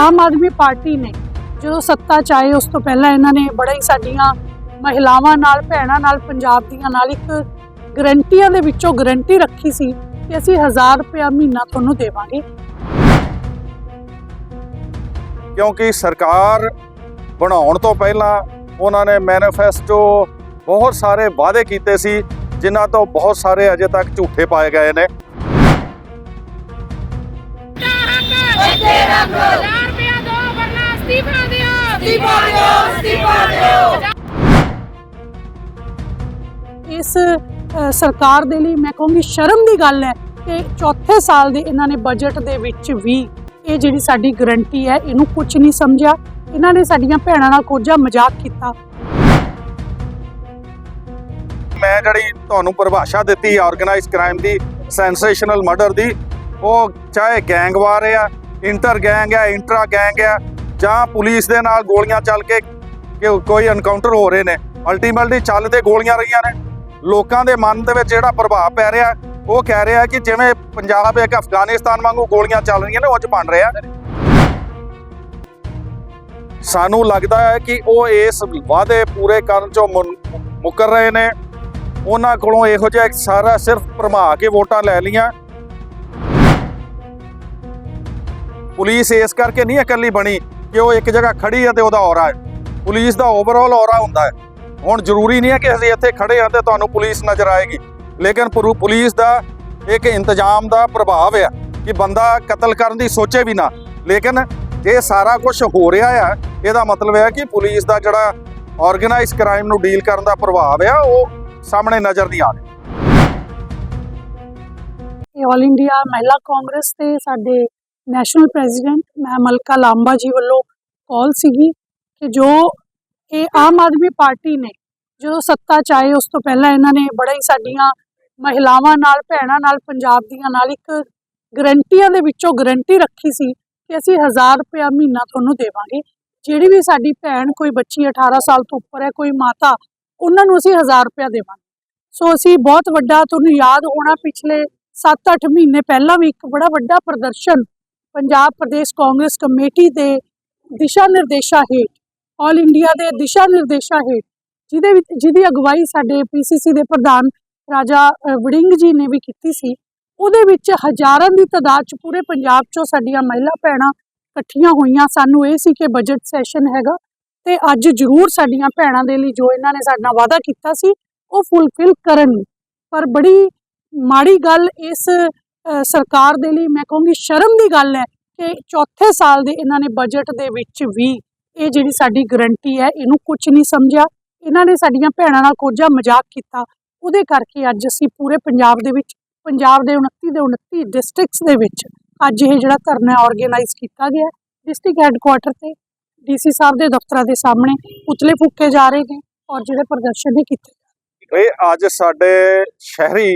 Aam Aadmi party ਨੇ ਜਦੋਂ ਸੱਤਾ ਚ ਆਏ ਉਸ ਤੋਂ ਪਹਿਲਾਂ ਇਹਨਾਂ ਨੇ ਬੜਾ ਹੀ ਸਾਡੀਆਂ ਮਹਿਲਾਵਾਂ ਨਾਲ ਭੈਣਾਂ ਨਾਲ ਪੰਜਾਬ ਦੀਆਂ ਨਾਲ ਇੱਕ ਗਰੰਟੀਆਂ ਦੇ ਵਿੱਚੋਂ ਗਰੰਟੀ ਰੱਖੀ ਸੀ ਕਿ ਅਸੀਂ 1000 ਰੁਪਇਆ ਮਹੀਨਾ ਤੁਹਾਨੂੰ ਦੇਵਾਂਗੇ। ਕਿਉਂਕਿ ਸਰਕਾਰ ਬਣਾਉਣ ਤੋਂ ਪਹਿਲਾਂ ਉਹਨਾਂ ਨੇ ਮੈਨੀਫੈਸਟੋ ਬਹੁਤ ਸਾਰੇ ਵਾਅਦੇ ਕੀਤੇ ਸੀ ਜਿਨ੍ਹਾਂ ਤੋਂ ਬਹੁਤ ਸਾਰੇ ਅਜੇ ਤੱਕ ਝੂਠੇ ਪਾਏ ਗਏ ਨੇ। ਇੱਥੇ ਰੱਖੋ ਹਜ਼ਾਰ ਰੁਪਇਆ ਦੋ ਵਰਨਾ ਅਸਤੀਫਾ ਦਿਓ ਅਸਤੀਫਾ ਦਿਓ ਅਸਤੀਫਾ ਦਿਓ ਇਸ ਸਰਕਾਰ ਦੇ ਲਈ ਮੈਂ ਕਹੂੰਗੀ ਸ਼ਰਮ ਦੀ ਗੱਲ ਹੈ ਕਿ ਚੌਥੇ ਸਾਲ ਦੇ ਇਹਨਾਂ ਨੇ ਬਜਟ ਦੇ ਵਿੱਚ ਵੀ ਇਹ ਜਿਹੜੀ ਸਾਡੀ ਗਰੰਟੀ ਹੈ ਇਹਨੂੰ ਕੁਝ ਨਹੀਂ ਸਮਝਿਆ। ਇਹਨਾਂ ਨੇ ਸਾਡੀਆਂ ਭੈਣਾਂ ਨਾਲ ਕੋਝਾ ਮਜ਼ਾਕ ਕੀਤਾ। ਮੈਂ ਜਿਹੜੀ ਤੁਹਾਨੂੰ ਪਰਿਭਾਸ਼ਾ ਦਿੱਤੀ ਆਰਗੇਨਾਈਜ਼ ਕ੍ਰਾਈਮ ਦੀ ਸੈਂਸੇਸ਼ਨਲ ਮਰਡਰ ਦੀ ਉਹ ਚਾਹੇ ਗੈਂਗਵਾਰ ਆ ਇੰਟਰ ਗੈਂਗ ਆ ਇੰਟਰਾ ਗੈਂਗ ਆ ਜਾਂ ਪੁਲਿਸ ਦੇ ਨਾਲ ਗੋਲੀਆਂ ਚੱਲ ਕੇ ਕੋਈ ਐਨਕਾਊਂਟਰ ਹੋ ਰਹੇ ਨੇ। ਅਲਟੀਮੇਟਲੀ ਚੱਲਦੇ ਗੋਲੀਆਂ ਰਹੀਆਂ ਨੇ। ਲੋਕਾਂ ਦੇ ਮਨ ਦੇ ਵਿੱਚ ਜਿਹੜਾ ਪ੍ਰਭਾਵ ਪੈ ਰਿਹਾ, ਉਹ ਕਹਿ ਰਿਹਾ ਕਿ ਜਿਵੇਂ ਪੰਜਾਬ ਇੱਕ ਅਫਗਾਨਿਸਤਾਨ ਵਾਂਗੂ ਗੋਲੀਆਂ ਚੱਲ ਰਹੀਆਂ ਨੇ, ਉਹ 'ਚ ਬਣ ਰਿਹਾ ਸਾਨੂੰ ਲੱਗਦਾ ਹੈ ਕਿ ਉਹ ਇਸ ਵਾਅਦੇ ਪੂਰੇ ਕਰਨ ਚੋਂ ਮੁਨ- ਮੁੱਕਰ ਰਹੇ ਨੇ। ਉਹਨਾਂ ਕੋਲੋਂ ਇਹੋ ਜਿਹਾ ਸਾਰਾ ਸਿਰਫ ਭਰਮਾ ਕੇ ਵੋਟਾਂ ਲੈ ਲੀਆਂ ਪੁਲਿਸ ਇਸ ਕਰਕੇ ਨਹੀਂ ਇਕੱਲੀ ਬਣੀ ਕਿ ਉਹ ਇੱਕ ਜਗ੍ਹਾ ਖੜੀ ਹੈ ਤੇ ਉਹਦਾ ਔਰਾ ਹੈ। ਪੁਲਿਸ ਦਾ ਓਵਰਆਲ ਔਰਾ ਹੁੰਦਾ ਹੈ। ਹੁਣ ਜ਼ਰੂਰੀ ਨਹੀਂ ਹੈ ਕਿ ਅਸੀਂ ਇੱਥੇ ਖੜੇ ਹਾਂ ਤੇ ਤੁਹਾਨੂੰ ਪੁਲਿਸ ਨਜ਼ਰ ਆਏਗੀ। ਲੇਕਿਨ ਪੁਲਿਸ ਦਾ ਇੱਕ ਇੰਤਜ਼ਾਮ ਦਾ ਪ੍ਰਭਾਵ ਹੈ ਕਿ ਬੰਦਾ ਕਤਲ ਕਰਨ ਦੀ ਸੋਚੇ ਵੀ ਨਾ। ਲੇਕਿਨ ਇਹ ਸਾਰਾ ਕੁਝ ਹੋ ਰਿਹਾ ਹੈ ਇਹਦਾ ਮਤਲਬ ਹੈ ਕਿ ਪੁਲਿਸ ਦਾ ਜਿਹੜਾ ਆਰਗੇਨਾਈਜ਼ ਕ੍ਰਾਈਮ ਨੂੰ ਡੀਲ ਕਰਨ ਦਾ ਪ੍ਰਭਾਵ ਆ, ਉਹ ਸਾਹਮਣੇ ਨਜ਼ਰ ਨਹੀਂ ਆ ਰਿਹਾ। ਆਲ ਇੰਡੀਆ ਮਹਿਲਾ ਕਾਂਗਰਸ ਤੇ ਸਾਡੇ ਨੈਸ਼ਨਲ ਪ੍ਰੈਜ਼ੀਡੈਂਟ ਮੈਂ ਮਲਕਾ ਲਾਂਬਾ ਜੀ ਵੱਲੋਂ ਕਾਲ ਸੀਗੀ ਕਿ ਜੋ ਇਹ ਆਮ ਆਦਮੀ ਪਾਰਟੀ ਨੇ ਜਦੋਂ ਸੱਤਾ ਚ ਆਏ ਉਸ ਤੋਂ ਪਹਿਲਾਂ ਇਹਨਾਂ ਨੇ ਬੜਾ ਹੀ ਸਾਡੀਆਂ ਮਹਿਲਾਵਾਂ ਨਾਲ, ਭੈਣਾਂ ਨਾਲ, ਪੰਜਾਬ ਦੀਆਂ ਨਾਲ ਇੱਕ ਗਰੰਟੀਆਂ ਦੇ ਵਿੱਚੋਂ ਗਰੰਟੀ ਰੱਖੀ ਸੀ ਕਿ ਅਸੀਂ 1000 ਰੁਪਇਆ ਮਹੀਨਾ ਤੁਹਾਨੂੰ ਦੇਵਾਂਗੇ। ਜਿਹੜੀ ਵੀ ਸਾਡੀ ਭੈਣ ਕੋਈ ਬੱਚੀ 18 ਸਾਲ ਤੋਂ ਉੱਪਰ ਹੈ, ਕੋਈ ਮਾਤਾ, ਉਹਨਾਂ ਨੂੰ ਅਸੀਂ 1000 ਰੁਪਇਆ ਦੇਵਾਂਗੇ। ਸੋ ਅਸੀਂ ਬਹੁਤ ਵੱਡਾ, ਤੁਹਾਨੂੰ ਯਾਦ ਹੋਣਾ, ਪਿਛਲੇ 7-8 ਮਹੀਨੇ ਪਹਿਲਾਂ ਵੀ ਇੱਕ ਬੜਾ ਵੱਡਾ ਪ੍ਰਦਰਸ਼ਨ ਪੰਜਾਬ ਪ੍ਰਦੇਸ਼ ਕਾਂਗਰਸ ਕਮੇਟੀ ਦੇ ਦਿਸ਼ਾ ਨਿਰਦੇਸ਼ਾਂ ਹੇਠ ਆਲ ਇੰਡੀਆ ਦੇ ਦਿਸ਼ਾ ਨਿਰਦੇਸ਼ਾਂ ਹੇਠ, ਜਿਹਦੇ ਵਿੱਚ, ਜਿਹਦੀ ਅਗਵਾਈ ਸਾਡੇ ਪੀਸੀਸੀ ਦੇ ਪ੍ਰਧਾਨ ਰਾਜਾ ਵੜਿੰਗ ਜੀ ਨੇ ਵੀ ਕੀਤੀ ਸੀ, ਉਹਦੇ ਵਿੱਚ ਹਜ਼ਾਰਾਂ ਦੀ ਤਾਦਾਦ ਚ ਪੂਰੇ ਪੰਜਾਬ ਚੋਂ ਸਾਡੀਆਂ ਮਹਿਲਾ ਭੈਣਾਂ ਇਕੱਠੀਆਂ ਹੋਈਆਂ। ਸਾਨੂੰ ਇਹ ਸੀ ਕਿ ਬਜਟ ਸੈਸ਼ਨ ਹੈਗਾ ਤੇ ਅੱਜ ਜ਼ਰੂਰ ਸਾਡੀਆਂ ਭੈਣਾਂ ਦੇ ਲਈ ਜੋ ਇਹਨਾਂ ਨੇ ਸਾਡਾ ਵਾਅਦਾ ਕੀਤਾ ਸੀ, ਉਹ ਫੁੱਲਫਿਲ ਕਰਨ ਪਰ ਬੜੀ ਮਾੜੀ ਗੱਲ ਇਸ ਸਰਕਾਰ ਦੇ ਲਈ ਮੈਂ ਕਹੂੰਗੀ ਸ਼ਰਮ ਦੀ ਗੱਲ ਹੈ ਕਿ ਚੌਥੇ ਸਾਲ ਦੇ ਇਹਨਾਂ ਨੇ ਬਜਟ ਦੇ ਵਿੱਚ ਵੀ ਇਹ ਜਿਹੜੀ ਸਾਡੀ ਗਰੰਟੀ ਹੈ, ਇਹਨੂੰ ਕੁਝ ਨਹੀਂ ਸਮਝਿਆ। ਇਹਨਾਂ ਨੇ ਸਾਡੀਆਂ ਭੈਣਾਂ ਨਾਲ ਕੋਝਾ ਮਜ਼ਾਕ ਕੀਤਾ। ਉਹਦੇ ਕਰਕੇ ਅੱਜ ਅਸੀਂ ਪੂਰੇ ਪੰਜਾਬ ਦੇ ਵਿੱਚ, ਪੰਜਾਬ ਦੇ 29 ਦੇ 29 ਡਿਸਟ੍ਰਿਕਟਸ ਦੇ ਵਿੱਚ ਅੱਜ ਇਹ ਜਿਹੜਾ ਧਰਨਾ ਆਰਗੇਨਾਈਜ਼ ਕੀਤਾ ਗਿਆ ਡਿਸਟ੍ਰਿਕਟ ਹੈੱਡਕੁਆਟਰ ਤੇ ਡੀਸੀ ਸਾਹਿਬ ਦੇ ਦਫ਼ਤਰਾਂ ਦੇ ਸਾਹਮਣੇ ਪੁਤਲੇ ਫੂਕੇ ਜਾ ਰਹੇ ਨੇ ਔਰ ਜਿਹੜੇ ਪ੍ਰਦਰਸ਼ਨ ਨੇ ਕੀਤੇ ਇਹ ਅੱਜ ਸਾਡੇ ਸ਼ਹਿਰੀ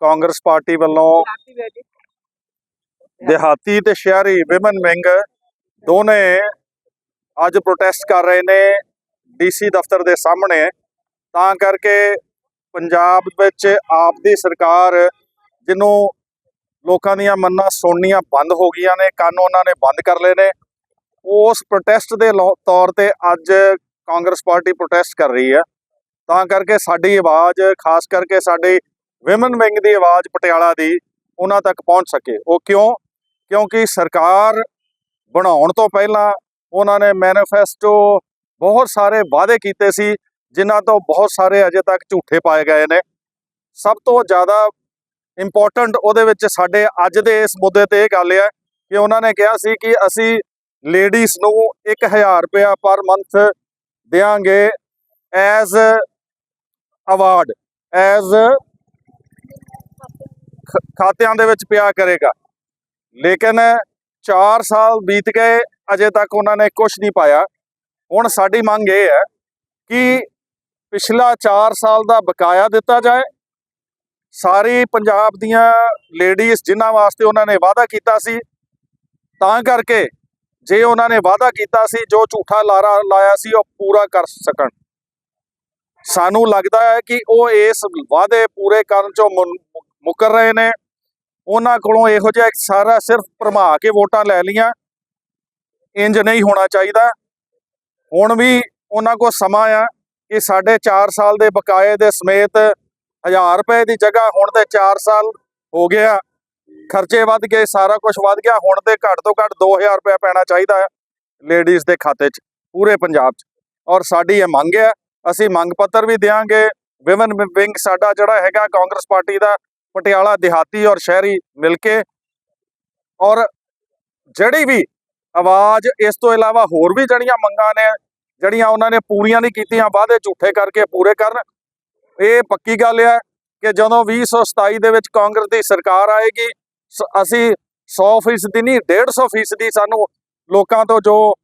ਕਾਂਗਰਸ ਪਾਰਟੀ ਵੱਲੋਂ ਦਿਹਾਤੀ ਤੇ ਸ਼ਹਿਰੀ ਵਿਮਨ ਵਿੰਗ ਦੋਨੇ ਅੱਜ ਪ੍ਰੋਟੈਸਟ ਕਰ ਰਹੇ ਨੇ ਡੀਸੀ ਦਫ਼ਤਰ ਦੇ ਸਾਹਮਣੇ। ਤਾਂ ਕਰਕੇ ਪੰਜਾਬ ਵਿੱਚ ਆਪ ਦੀ ਸਰਕਾਰ ਜਿਹਨੂੰ ਲੋਕਾਂ ਦੀਆਂ ਮੰਨਾਂ ਸੁਣਨੀਆਂ ਬੰਦ ਹੋ ਗਈਆਂ ਨੇ, ਕੰਨ ਉਹਨਾਂ ਨੇ ਬੰਦ ਕਰ ਲਏ ਨੇ। ਉਸ ਪ੍ਰੋਟੈਸਟ ਦੇ ਲੋ- ਤੌਰ ਤੇ ਅੱਜ ਕਾਂਗਰਸ ਪਾਰਟੀ ਪ੍ਰੋਟੈਸਟ ਕਰ ਰਹੀ ਹੈ। ਤਾਂ ਕਰਕੇ ਸਾਡੀ ਆਵਾਜ਼, ਖਾਸ ਕਰਕੇ ਸਾਡੀ ਵਿਮਨ ਵਿੰਗ ਦੀ ਆਵਾਜ਼ ਪਟਿਆਲਾ ਦੀ ਉਹਨਾਂ ਤੱਕ ਪਹੁੰਚ ਸਕੇ। ਉਹ ਕਿਉਂ? ਕਿਉਂਕਿ ਸਰਕਾਰ ਬਣਾਉਣ ਤੋਂ ਪਹਿਲਾਂ ਉਹਨਾਂ ਨੇ ਮੈਨੀਫੈਸਟੋ ਬਹੁਤ ਸਾਰੇ ਵਾਅਦੇ ਕੀਤੇ ਸੀ, ਜਿਨ੍ਹਾਂ ਤੋਂ ਬਹੁਤ ਸਾਰੇ ਅਜੇ ਤੱਕ ਝੂਠੇ ਪਾਏ ਗਏ ਨੇ। ਸਭ ਤੋਂ ਜ਼ਿਆਦਾ ਇੰਪੋਰਟੈਂਟ ਉਹਦੇ ਵਿੱਚ ਸਾਡੇ ਅੱਜ ਦੇ ਇਸ ਮੁੱਦੇ ਤੇ ਇਹ ਗੱਲ ਹੈ ਕਿ ਉਹਨਾਂ ਨੇ ਕਿਹਾ ਸੀ ਕਿ ਅਸੀਂ ਲੇਡੀਜ਼ ਨੂੰ 1000 ਰੁਪਇਆ ਪਰ ਮੰਥ ਦੇਾਂਗੇ ਐਜ਼ ਅਵਾਰਡ ਐਜ਼ ਖਾਤਿਆਂ ਦੇ ਵਿੱਚ ਪਿਆ ਕਰੇਗਾ। ਲੇਕਿਨ 4 ਸਾਲ ਬੀਤ ਗਏ, ਅਜੇ ਤੱਕ ਉਹਨਾਂ ਨੇ ਕੁਝ ਨਹੀਂ ਪਾਇਆ। ਹੁਣ ਸਾਡੀ ਮੰਗ ਇਹ ਹੈ ਕਿ ਪਿਛਲਾ 4 ਸਾਲ ਦਾ ਬਕਾਇਆ ਦਿੱਤਾ ਜਾਏ। ਸਾਰੀ ਪੰਜਾਬ ਦੀਆਂ ਲੇਡੀਜ਼ ਜਿਨ੍ਹਾਂ ਵਾਸਤੇ ਉਹਨਾਂ ਨੇ ਵਾਅਦਾ ਕੀਤਾ ਸੀ, ਤਾਂ ਕਰਕੇ ਜੇ ਉਹਨਾਂ ਨੇ ਵਾਅਦਾ ਕੀਤਾ ਸੀ, ਜੋ ਝੂਠਾ ਲਾਰਾ ਲਾਇਆ ਸੀ, ਉਹ ਪੂਰਾ ਕਰ ਸਕਣ। ਸਾਨੂੰ ਲੱਗਦਾ ਹੈ ਕਿ ਉਹ ਇਸ ਵਾਅਦੇ ਪੂਰੇ ਕਰਨ ਚੋਂ ਮੁਕਰ ਰਹੇ ਨੇ। ਉਹਨਾਂ ਕੋਲੋਂ ਇਹੋ ਜਿਹਾ ਸਾਰਾ ਸਿਰਫ ਭਰਮਾ ਕੇ ਵੋਟਾਂ ਲੈ ਲੀਆਂ ਇੰਜ ਨਹੀਂ ਹੋਣਾ ਚਾਹੀਦਾ। ਹੁਣ ਵੀ ਉਹਨਾਂ ਕੋਲ ਸਮਾਂ ਆ ਕਿ ਸਾਡੇ 4 ਸਾਲ ਦੇ ਬਕਾਏ ਦੇ ਸਮੇਤ 1000 ਰੁਪਏ ਦੀ ਜਗ੍ਹਾ ਹੁਣ ਤੇ 4 ਸਾਲ ਹੋ ਗਿਆ। ਖਰਚੇ ਵੱਧ ਗਏ, ਸਾਰਾ ਕੁਝ ਵੱਧ ਗਿਆ। ਹੁਣ ਤੇ ਘੱਟ ਤੋਂ ਘੱਟ 2000 ਰੁਪਏ ਪੈਣਾ ਚਾਹੀਦਾ ਹੈ ਲੇਡੀਜ਼ ਦੇ ਖਾਤੇ 'ਚ, ਪੂਰੇ ਪੰਜਾਬ 'ਚ। ਔਰ ਸਾਡੀ ਇਹ ਮੰਗ ਹੈ, ਅਸੀਂ ਮੰਗ ਪੱਤਰ ਵੀ ਦੇਵਾਂਗੇ ਵਿਮਨ ਵਿੰਗ ਸਾਡਾ ਜਿਹੜਾ ਹੈਗਾ ਕਾਂਗਰਸ ਪਾਰਟੀ ਦਾ ਪਟਿਆਲਾ, ਦਿਹਾਤੀ ਔਰ ਸ਼ਹਿਰੀ ਮਿਲ ਕੇ ਔਰ ਜਿਹੜੀ ਵੀ ਆਵਾਜ਼ ਇਸ ਤੋਂ ਇਲਾਵਾ ਹੋਰ ਵੀ ਜਿਹੜੀਆਂ ਮੰਗਾਂ ਨੇ ਜਿਹੜੀਆਂ ਉਹਨਾਂ ਨੇ ਪੂਰੀਆਂ ਨਹੀਂ ਕੀਤੀਆਂ, ਵਾਅਦੇ ਝੂਠੇ ਕਰਕੇ ਪੂਰੇ ਕਰਨ। ਇਹ ਪੱਕੀ ਗੱਲ ਹੈ ਕਿ ਜਦੋਂ 2027 ਦੇ ਵਿੱਚ ਕਾਂਗਰਸ ਦੀ ਸਰਕਾਰ ਆਏਗੀ, ਸ- ਅਸੀਂ 100% ਦੀ ਨਹੀਂ 150% ਦੀ ਸਾਨੂੰ ਲੋਕਾਂ ਤੋਂ ਜੋ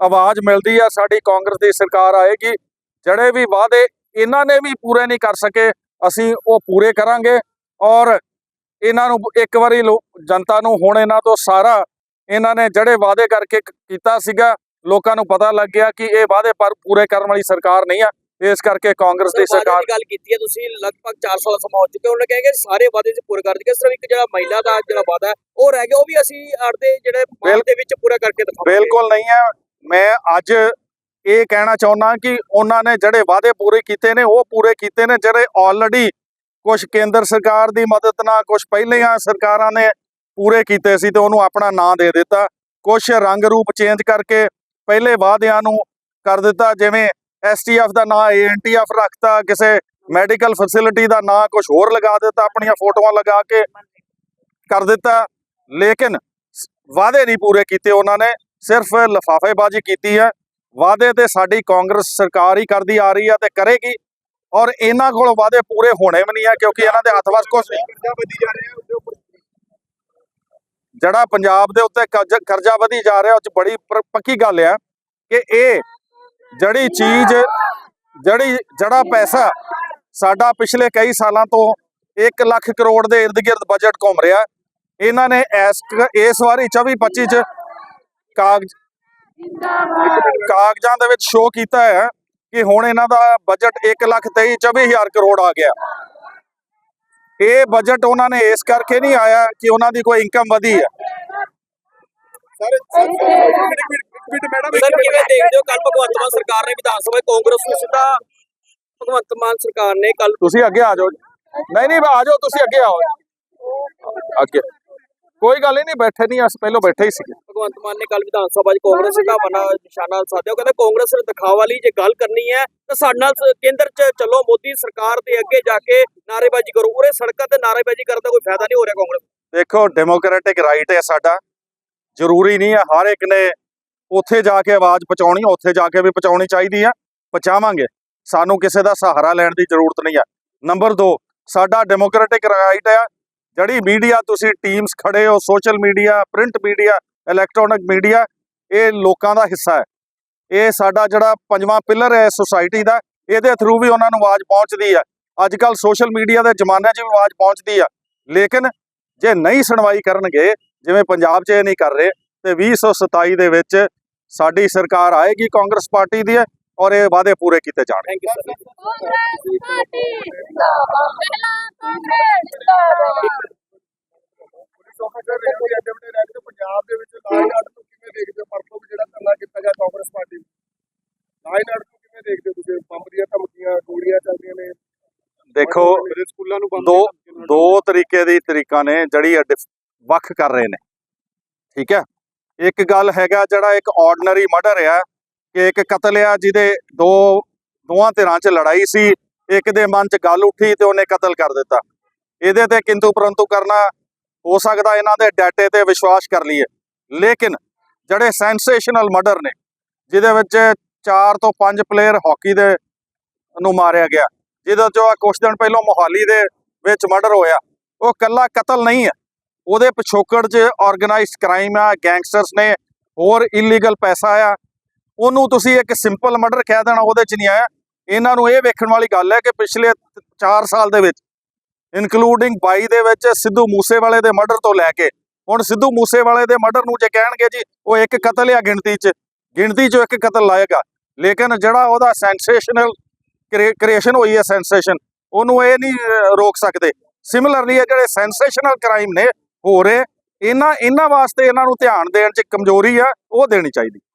ਆਵਾਜ਼ ਮਿਲਦੀ ਆ ਸਾਡੀ ਕਾਂਗਰਸ ਦੀ ਸਰਕਾਰ ਆਏਗੀ। ਜਿਹੜੇ ਵੀ ਵਾਅਦੇ ਇਹਨਾਂ ਨੇ ਵੀ ਪੂਰੇ ਨਹੀਂ ਕਰ ਸਕੇ, ਅਸੀਂ ਉਹ ਪੂਰੇ ਕਰਾਂਗੇ। ਔਰ ਇਹਨਾਂ ਨੂੰ ਇੱਕ ਵਾਰੀ ਜਨਤਾ ਨੂੰ ਹੁਣ ਇਹਨਾਂ ਤੋਂ ਸਾਰਾ ਇਹਨਾਂ ਨੇ ਜਿਹੜੇ ਵਾਅਦੇ ਕਰਕੇ ਕੀਤਾ ਸੀਗਾ ਲੋਕਾਂ ਨੂੰ ਪਤਾ ਲੱਗ ਗਿਆ ਕਿ ਇਹ ਵਾਅਦੇ ਪਰ ਪੂਰੇ ਕਰਨ ਵਾਲੀ ਸਰਕਾਰ ਨਹੀਂ ਆ। ਇਸ ਕਰਕੇ ਕਾਂਗਰਸ ਦੀ ਸਰਕਾਰ ਦੀ ਗੱਲ ਕੀਤੀ ਹੈ ਤੁਸੀਂ ਲਗਭਗ 4 ਸਾਲ ਸਮਾਂ ਹੋ ਚੁੱਕੇ ਉਹਨੇ ਕਹਿੰਗੇ ਸਾਰੇ ਵਾਅਦੇ ਚ ਪੂਰੇ ਕਰ ਦਿੱਤੇ। ਸਿਰਫ ਇੱਕ ਜਿਹੜਾ ਮਹਿਲਾ ਦਾ ਜਿਹੜਾ ਵਾਅਦਾ ਉਹ ਰਹਿ ਗਿਆ ਉਹ ਵੀ ਅਸੀਂ ਆੜਦੇ ਜਿਹੜੇ ਬਿਲ- ਦੇ ਵਿੱਚ ਪੂਰਾ ਕਰਕੇ ਦਿਖਾਵਾਂਗੇ। ਬਿਲਕੁਲ ਨਹੀਂ ਹੈ ਮੈਂ ਅੱਜ ਇਹ ਕਹਿਣਾ ਚਾਹੁੰਦਾ ਕਿ ਉਹਨਾਂ ਨੇ ਜਿਹੜੇ ਵਾਅਦੇ ਪੂਰੇ ਕੀਤੇ ਨੇ ਉਹ ਪੂਰੇ ਕੀਤੇ ਨੇ ਜਿਹੜੇ ਆਲਰੇਡੀ ਕੁਝ ਕੇਂਦਰ ਸਰਕਾਰ ਦੀ ਮਦਦ ਨਾਲ ਕੁਝ ਪਹਿਲੀਆਂ ਸਰਕਾਰਾਂ ਨੇ ਪੂਰੇ ਕੀਤੇ ਸੀ ਤੇ ਉਹਨੂੰ ਆਪਣਾ ਨਾਂ ਦੇ ਦਿੱਤਾ। ਕੁਝ ਰੰਗ ਰੂਪ ਚੇਂਜ ਕਰਕੇ ਪਹਿਲੇ ਵਾਅਦਿਆਂ ਨੂੰ ਕਰ ਦਿੱਤਾ, ਜਿਵੇਂ ਐਸਟੀਐਫ ਦਾ ਨਾਂ ਏਐਨਟੀਐਫ ਰੱਖਤਾ, ਕਿਸੇ ਮੈਡੀਕਲ ਫੈਸਿਲਿਟੀ ਦਾ ਨਾਂ ਕੁਝ ਹੋਰ ਲਗਾ ਦਿੱਤਾ, ਆਪਣੀਆਂ ਫੋਟੋਆਂ ਲਗਾ ਕੇ ਕਰ ਦਿੱਤਾ। ਲੇਕਿਨ ਵਾਅਦੇ ਨਹੀਂ ਪੂਰੇ ਕੀਤੇ ਉਹਨਾਂ ਨੇ, ਸਿਰਫ ਲਫਾਫੇਬਾਜ਼ੀ ਕੀਤੀ ਹੈ। ਵਾਅਦੇ ਤੇ ਸਾਡੀ ਕਾਂਗਰਸ ਸਰਕਾਰ ਹੀ ਕਰਦੀ ਆ ਰਹੀ ਹੈ ਤੇ ਕਰੇਗੀ। ਔਰ ਇਹਨਾਂ ਕੋਲ ਵਾਅਦੇ ਪੂਰੇ ਹੋਣੇ ਵੀ ਨਹੀਂ ਆ ਕਿਉਂਕਿ ਇਹਨਾਂ ਦੇ ਹੱਥ ਵਸ ਕੁਝ ਨਹੀਂ। ਜਿਹੜਾ ਪੰਜਾਬ ਦੇ ਉੱਤੇ ਕਰਜ਼- ਕਰਜ਼ਾ ਵਧੀ ਜਾ ਰਿਹਾ ਉਹ ਚ ਬੜੀ ਪੱਕੀ ਗੱਲ ਆ ਕਿ ਇਹ ਜਿਹੜੀ ਚੀਜ਼ ਜਿਹੜੀ ਜਿਹੜਾ ਪੈਸਾ ਸਾਡਾ ਪਿਛਲੇ ਕਈ ਸਾਲਾਂ ਤੋਂ 1 ਲੱਖ ਕਰੋੜ ਦੇ ਇਰਦ ਗਿਰਦ ਬਜਟ ਘੁੰਮ ਰਿਹਾ ਇਹਨਾਂ ਨੇ ਇਸ ਇਸ ਵਾਰੀ 24 25 ਚ ਕਾਗਜ਼ ਕਾਗਜ਼ਾਂ ਦੇ ਵਿੱਚ ਸ਼ੋਅ ਕੀਤਾ ਹੈ। ਕਿ ਹੁਣ ਇਹਨਾਂ ਦਾ ਬਜਟ 1 ਲੱਖ 23 24 ਹਜ਼ਾਰ ਕਰੋੜ ਆ ਗਿਆ। ਇਹ ਬਜਟ ਉਹਨਾਂ ਨੇ ਇਸ ਕਰਕੇ ਨਹੀਂ ਆਇਆ ਕਿ ਉਹਨਾਂ ਦੀ ਕੋਈ ਇਨਕਮ ਵਧੀ ਹੈ। ਸਰ ਕਿਵੇਂ ਦੇਖਦੇ ਹੋ ਕੱਲ ਭਗਵੰਤ ਮਾਨ ਸਰਕਾਰ ਨੇ ਵਿਧਾਨ ਸਭਾ ਕਾਂਗਰਸ ਨੂੰ ਸਿੱਧਾ ਭਗਵੰਤ ਮਾਨ ਸਰਕਾਰ ਨੇ ਕੱਲ ਤੁਸੀਂ ਅੱਗੇ ਆ ਜਾਓ। ਨਹੀਂ ਨਹੀਂ ਆ ਜਾਓ ਤੁਸੀਂ ਅੱਗੇ ਆਓ। ਅੱਗੇ। ਕੋਈ ਗੱਲ ਹੀ ਨਹੀਂ ਬੈਠੇ ਨਹੀਂ ਅਸੀਂ ਪਹਿਲਾਂ ਬੈਠੇ ਹੀ ਸੀਗੇ। ਭਗਵੰਤ ਮਾਨ ਨੇ ਕੱਲ ਵਿਧਾਨ ਸਭਾ 'ਚ ਕਾਂਗਰਸ ਦਾ ਬਣਾ ਨਿਸ਼ਾਨਾ ਸਾਧਿਆ ਉਹ ਕਹਿੰਦਾ ਕਾਂਗਰਸ ਨੇ ਦਿਖਾਵਾ ਲਈ ਜੇ ਗੱਲ ਕਰਨੀ ਹੈ ਤਾਂ ਸਾਡੇ ਨਾਲ ਸ- ਕੇਂਦਰ 'ਚ ਚੱਲੋ ਮੋਦੀ ਸਰਕਾਰ ਦੇ ਅੱਗੇ ਜਾ ਕੇ ਨਾਅਰੇਬਾਜ਼ੀ ਕਰੋ। ਉਰੇ ਸੜਕਾਂ ਤੇ ਨਾਅਰੇਬਾਜ਼ੀ ਕਰਨ ਦਾ ਕੋਈ ਫਾਇਦਾ ਨਹੀਂ ਹੋ ਰਿਹਾ ਕਾਂਗਰਸ। ਦੇਖੋ ਡੈਮੋਕ੍ਰੈਟਿਕ ਰਾਈਟ ਹੈ ਸਾਡਾ ਜ਼ਰੂਰੀ ਨਹੀਂ ਹੈ ਹਰ ਇੱਕ ਨੇ ਉੱਥੇ ਜਾ ਕੇ ਆਵਾਜ਼ ਪਹੁੰਚਾਉਣੀ ਉੱਥੇ ਜਾ ਕੇ ਵੀ ਪਹੁੰਚਾਉਣੀ ਚਾਹੀਦੀ ਆ ਪਹੁੰਚਾਵਾਂਗੇ। ਸਾਨੂੰ ਕਿਸੇ ਦਾ ਸਹਾਰਾ ਲੈਣ ਦੀ ਜ਼ਰੂਰਤ ਨਹੀਂ ਆ ਨੰਬਰ 2 ਸਾਡਾ ਡੈਮੋਕ੍ਰੈਟਿਕ ਰਾਈਟ ਆ ਜਿਹੜੀ ਮੀਡੀਆ ਤੁਸੀਂ ਟੀਮਸ ਖੜੇ ਹੋ social media print media electronic media ਇਹ ਲੋਕਾਂ ਦਾ ਹਿੱਸਾ ਹੈ। ਇਹ ਸਾਡਾ ਜਿਹੜਾ ਪੰਜਵਾਂ ਪਿਲਰ ਹੈ ਸੋਸਾਇਟੀ ਦਾ, ਇਹਦੇ ਥਰੂ ਵੀ ਉਹਨਾਂ ਨੂੰ ਆਵਾਜ਼ ਪਹੁੰਚਦੀ ਹੈ ਅੱਜ ਕੱਲ ਸੋਸ਼ਲ ਮੀਡੀਆ ਦੇ ਜ਼ਮਾਨੇ 'ਚ ਵੀ ਆਵਾਜ਼ ਪਹੁੰਚਦੀ ਆ। ਲੇਕਿਨ ਜੇ ਨਹੀਂ ਸੁਣਵਾਈ ਕਰਨਗੇ, ਜਿਵੇਂ ਪੰਜਾਬ 'ਚ ਇਹ ਨਹੀਂ ਕਰ ਰਹੇ, ਤੇ 2027 ਦੇ ਵਿੱਚ ਸਾਡੀ ਸਰਕਾਰ ਆਏਗੀ ਕਾਂਗਰਸ ਪਾਰਟੀ ਦੀ ਹੈ ਔਰ ਇਹ ਵਾਅਦੇ ਪੂਰੇ ਕੀਤੇ ਜਾਣਗੇ। Thank you sir Congress party ਜਿੰਦਾਬਾਦ ਮਹਿਲਾ ਕਾਂਗਰਸ ਜਿੰਦਾਬਾਦ ਪੰਜਾਬ ਦੇ ਵਿੱਚ ਲਾਈਨ ਆਰਡਰ ਨੂੰ ਕਿਵੇਂ ਦੇਖਦੇ ਹੋ? ਪਰਸੋਂ ਵੀ ਜਿਹੜਾ ਧਰਨਾ ਕੀਤਾ ਗਿਆ ਕਾਂਗਰਸ ਪਾਰਟੀ ਲਾਈਨ ਆਰਡਰ ਨੂੰ ਕਿਵੇਂ ਦੇਖਦੇ ਹੋ ਤੁਸੀਂ? ਬੰਬ ਦੀਆਂ ਧਮਕੀਆਂ ਗੋਲੀਆਂ ਚੱਲਦੀਆਂ ਨੇ। ਦੇਖੋ ਮੇਰੇ ਸਕੂਲਾਂ ਨੂੰ ਬੰਦ ਦੋ ਦੋ ਤਰੀਕੇ ਦੀ ਤਰੀਕਾ ਨੇ ਜਿਹੜੀ ਵੱਖ ਕਰ ਰਹੇ ਨੇ। ਠੀਕ ਹੈ? ਇੱਕ ਗੱਲ ਹੈਗਾ ਜਿਹੜਾ ਇੱਕ ਆਰਡੀਨਰੀ ਮਰਡਰ ਆ ਕਿ ਇੱਕ ਕਤਲ ਆ ਜਿਹਦੇ ਦੋ ਦੋਵਾਂ ਧਿਰਾਂ 'ਚ ਲੜਾਈ ਸੀ, ਇੱਕ ਦੇ ਮਨ 'ਚ ਗੱਲ ਉੱਠੀ ਤੇ ਉਹਨੇ ਕਤਲ ਕਰ ਦਿੱਤਾ। ਇਹਦੇ ਤੇ ਕਿੰਤੂ ਪਰੰਤੂ ਕਰਨਾ ਹੋ ਸਕਦਾ ਇਹਨਾਂ ਦੇ ਡਾਟੇ ਤੇ ਵਿਸ਼ਵਾਸ ਕਰ ਲਈਏ। ਲੇਕਿਨ ਜਿਹੜੇ ਸੈਂਸੇਸ਼ਨਲ ਮਰਡਰ ਨੇ, ਜਿਹਦੇ ਵਿੱਚ 4 ਤੋਂ 5 ਪਲੇਅਰ ਹਾਕੀ ਦੇ ਨੂੰ ਮਾਰਿਆ ਗਿਆ, ਜਿਹਦੇ ਜੋ ਆਹ ਕੁਛ ਦਿਨ ਪਹਿਲਾਂ ਮੋਹਾਲੀ ਦੇ ਵਿੱਚ ਮਰਡਰ ਹੋਇਆ, ਉਹ ਕੱਲਾ ਕਤਲ ਨਹੀਂ ਹੈ। ਉਹਦੇ ਪਿਛੋਕੜ 'ਚ ਆਰਗੇਨਾਈਜ਼ਡ ਕ੍ਰਾਈਮ ਆ ਗੈਂਗਸਟਰਸ ਨੇ, ਹੋਰ ਇਲੀਗਲ ਪੈਸਾ ਆ ਉਹਨੂੰ ਤੁਸੀਂ ਇੱਕ ਸਿੰਪਲ ਮਰਡਰ ਕਹਿ ਦੇਣਾ, ਉਹਦੇ 'ਚ ਨਹੀਂ ਆਇਆ। ਇਹਨਾਂ ਨੂੰ ਇਹ ਵੇਖਣ ਵਾਲੀ ਗੱਲ ਹੈ ਕਿ ਪਿਛਲੇ 4 ਸਾਲ ਦੇ ਵਿੱਚ ਇਨਕਲੂਡਿੰਗ 22 ਦੇ ਵਿੱਚ ਸਿੱਧੂ ਮੂਸੇਵਾਲੇ ਦੇ ਮਰਡਰ ਤੋਂ ਲੈ ਕੇ, ਹੁਣ ਸਿੱਧੂ ਮੂਸੇਵਾਲੇ ਦੇ ਮਰਡਰ ਨੂੰ ਜੇ ਕਹਿਣਗੇ ਜੀ, ਉਹ ਇੱਕ ਕਤਲ ਆ ਗਿਣਤੀ 'ਚ, ਗਿਣਤੀ 'ਚੋਂ ਇੱਕ ਕਤਲ ਲਾਏਗਾ ਲੇਕਿਨ ਜਿਹੜਾ ਉਹਦਾ ਸੈਂਸੇਸ਼ਨਲ ਕ੍ਰੀਏਸ਼ਨ ਹੋਈ ਹੈ ਸੈਂਸੇਸ਼ਨ ਉਹਨੂੰ ਇਹ ਨਹੀਂ ਰੋਕ ਸਕਦੇ। ਸਿਮਿਲਰਲੀ ਇਹ ਜਿਹੜੇ ਸੈਂਸੇਸ਼ਨਲ ਕ੍ਰਾਈਮ ਨੇ, ਹੋ ਰਹੇ, ਇਹਨਾਂ ਇਹਨਾਂ ਵਾਸਤੇ ਇਹਨਾਂ ਨੂੰ ਧਿਆਨ ਦੇਣ 'ਚ ਕਮਜ਼ੋਰੀ ਆ, ਉਹ ਦੇਣੀ ਚਾਹੀਦੀ।